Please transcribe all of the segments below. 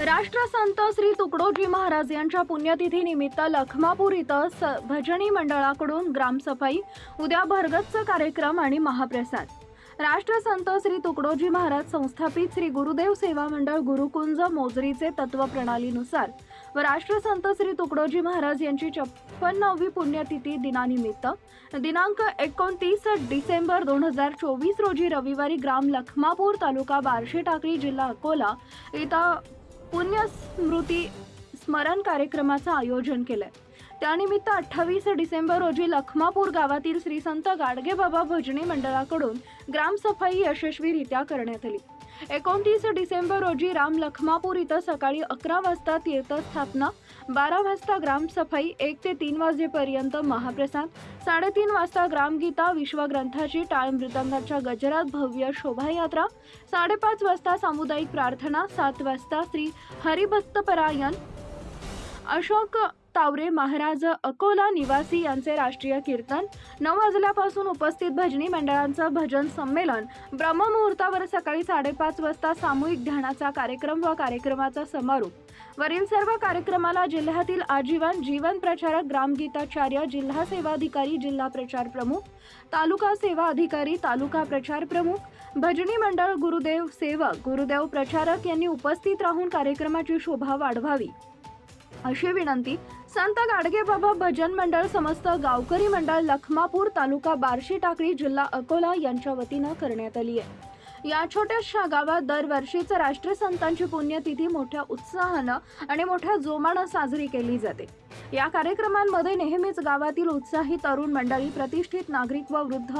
राष्ट्रसंत श्री तुकडोजी महाराज यांच्या पुण्यतिथी निमित्त लखमापूर इथं स भजनी मंडळाकडून ग्रामसफाई उद्या भरगच्च कार्यक्रम आणि महाप्रसाद. राष्ट्रसंत श्री तुकडोजी महाराज संस्थापित श्री गुरुदेव सेवा मंडळ गुरुकुंज मोजरीचे तत्व प्रणालीनुसार व राष्ट्रसंत श्री तुकडोजी महाराज यांची छप्पन्नावी पुण्यतिथी दिनानिमित्त दिनांक एकोणतीस डिसेंबर दोन हजार चोवीस रोजी रविवारी ग्राम लखमापूर तालुका बार्शी टाकळी जिल्हा अकोला इथं पुण्यस्मृती स्मरण कार्यक्रमाचं आयोजन केलंय. त्यानिमित्त अठ्ठावीस डिसेंबर रोजी लखमापूर गावातील श्री संत गाडगेबाबा भजनी मंडळाकडून ग्रामसफाई यशस्वीरित्या करण्यात आली. एकोणतीस डिसेंबर रोजी राम लखमापूर इथं सकाळी अकरा वाजता तीर्थस्थापना बारा वाजता ग्रामसफाई एक ते तीन वाजेपर्यंत महाप्रसाद साडेतीन वाजता ग्रामगीता विश्वग्रंथाची टाळ मृदंगाच्या गजरात भव्य शोभायात्रा साडेपाच वाजता सामुदायिक प्रार्थना सात वाजता श्री हरिभक्तपरायण अशोक तावरे महाराज अकोला निवासी यांचे राष्ट्रीय कीर्तन. नऊ वाजल्यापासून उपस्थित भजनी मंडळांचं भजन संमेलन. ब्रह्ममुहूर्तावर सकाळी साडेपाच वाजता सामूहिक ध्यानाचा कार्यक्रम व कार्यक्रमाचा समारोप. वरील सर्व कार्यक्रमाला जिल्ह्यातील आजीवन जीवन प्रचारक ग्रामगीताचार्य जिल्हा सेवा अधिकारी जिल्हा प्रचार प्रमुख तालुका सेवा अधिकारी तालुका प्रचार प्रमुख भजनी मंडळ गुरुदेव सेवक गुरुदेव प्रचारक यांनी उपस्थित राहून कार्यक्रमाची शोभा वाढवावी. अशी विनंती. संत गाडगेबाबा भजन मंडळ समस्त गावकरी मंडळ लखमापूर तालुका बार्शी टाकळी जिल्हा अकोला यांच्या वतीनं करण्यात आली आहे. या छोट्याशा गावात दरवर्षीच राष्ट्रसंतांची पुण्यतिथी मोठ्या उत्साहानं आणि मोठ्या जोमानं साजरी केली जाते. या कार्यक्रमांमध्ये नेहमीच गावातील उत्साही तरुण मंडळी प्रतिष्ठित नागरिक व वृद्ध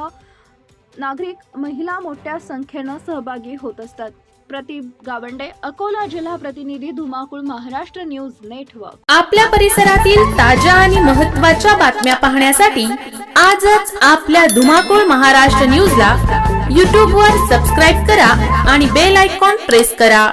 नागरिक महिला मोठ्या संख्येनं सहभागी होत असतात. प्रदीप गावंडे अकोला जिल्हा प्रतिनिधी धुमाकूळ महाराष्ट्र न्यूज नेटवर्क. आपल्या परिसरातील ताज्या आणि महत्त्वाच्या बातम्या पाहण्यासाठी आजच आपल्या धुमाकूळ महाराष्ट्र न्यूजला यूट्यूबवर सबस्क्राईब करा आणि बेल आयकॉन प्रेस करा.